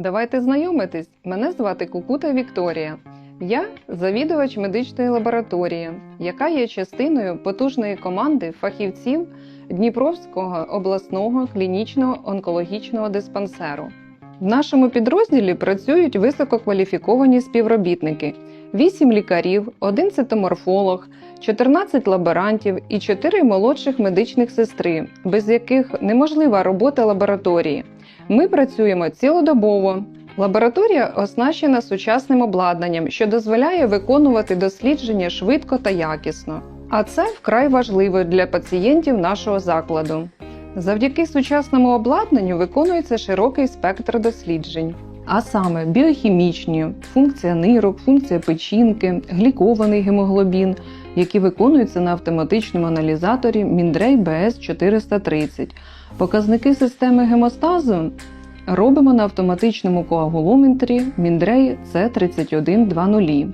Давайте знайомитись. Мене звати Кукута Вікторія. Я завідувач медичної лабораторії, яка є частиною потужної команди фахівців Дніпровського обласного клінічного онкологічного диспансеру. В нашому підрозділі працюють висококваліфіковані співробітники: 8 лікарів, 1 цитоморфолог, 14 лаборантів і 4 молодших медичних сестри, без яких неможлива робота лабораторії. Ми працюємо цілодобово. Лабораторія оснащена сучасним обладнанням, що дозволяє виконувати дослідження швидко та якісно. А це вкрай важливо для пацієнтів нашого закладу. Завдяки сучасному обладнанню виконується широкий спектр досліджень, а саме біохімічні, функція нирок, функція печінки, глікований гемоглобін, які виконуються на автоматичному аналізаторі Mindray BS 430. Показники системи гемостазу робимо на автоматичному коагулометрі Mindray C3120.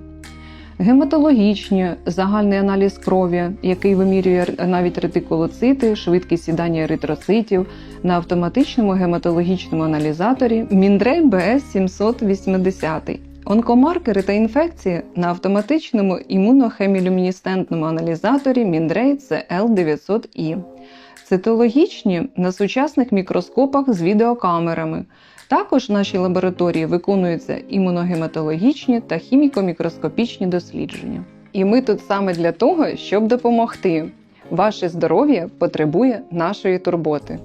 Гематологічні загальний аналіз крові, який вимірює навіть ретикулоцити, швидкість сідання еритроцитів на автоматичному гематологічному аналізаторі Mindray BS 780. Онкомаркери та інфекції на автоматичному імунохемілюмінесцентному аналізаторі Mindray CL900i. Цитологічні на сучасних мікроскопах з відеокамерами. Також в нашій лабораторії виконуються імуногематологічні та хіміко-мікроскопічні дослідження. І ми тут саме для того, щоб допомогти. Ваше здоров'я потребує нашої турботи.